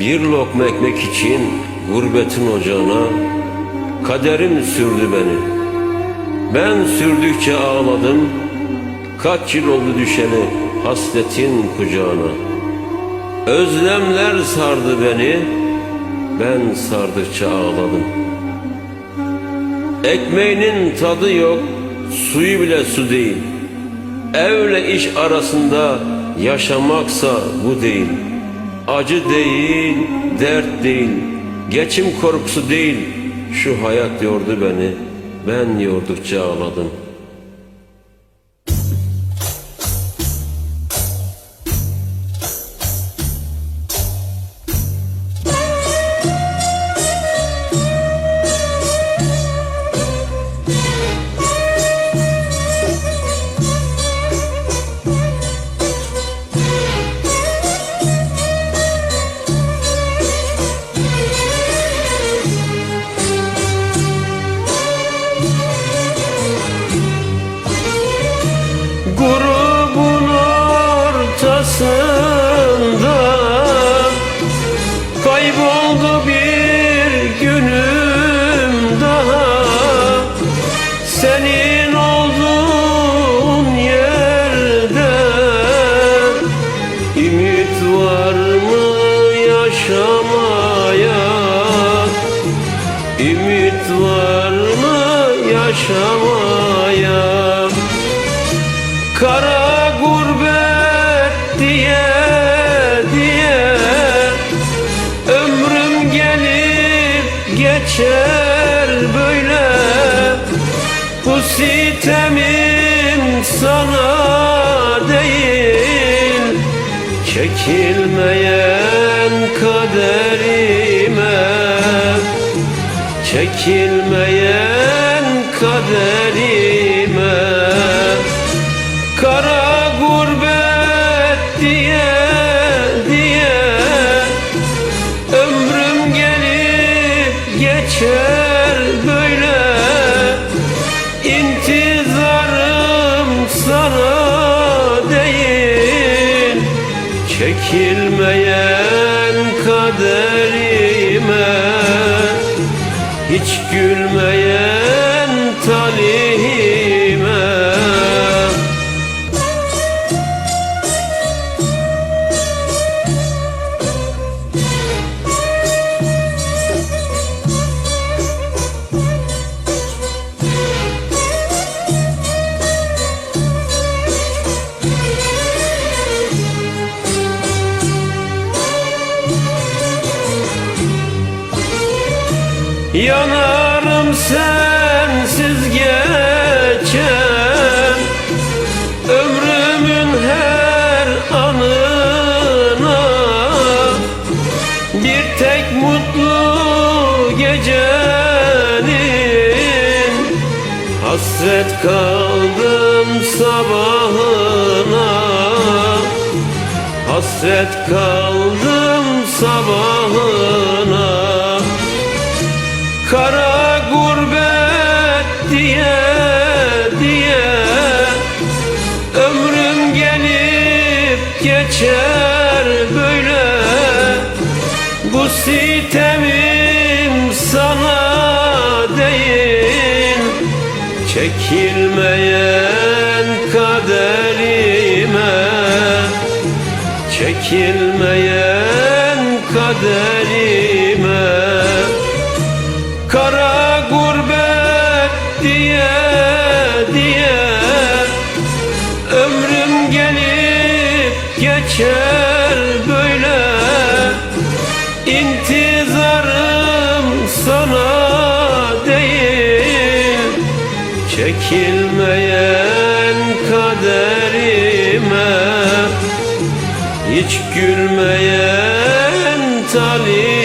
Bir lokma ekmek için gurbetin ocağına Kaderim sürdü beni. Ben sürdükçe ağladım Kaç yıl oldu düşeli hasretin kucağına. Özlemler sardı beni Ben sardıkça ağladım. Ekmeğinin tadı yok Suyu bile su değil. Evle iş arasında yaşamaksa bu değil Acı değil, dert değil Geçim korkusu değil. Şu hayat yordu beni Ben yordukça ağladım ortasında Kayboldu bir günüm daha. Senin olduğun yerde Ümit var mı yaşamaya? Ümit var mı yaşamaya? Kara geçer böyle. Bu sitemim sana değil Çekilmeyen kaderime. Çekilmeyen kaderime Sana değil Çekilmeyen kaderime. Hiç gülmeyen Yanarım sensiz geçen Ömrümün her anına Bir tek mutlu gecenin Hasret kaldım sabahına Hasret kaldım sabahına Kara gurbet diye diye Ömrüm gelip geçer böyle Bu sitemim sana değil Çekilmeyen kaderime Çekilmeyen kaderime geçer böyle. İntizarım sana değil. Çekilmeyen kaderime. Hiç gülmeyen talim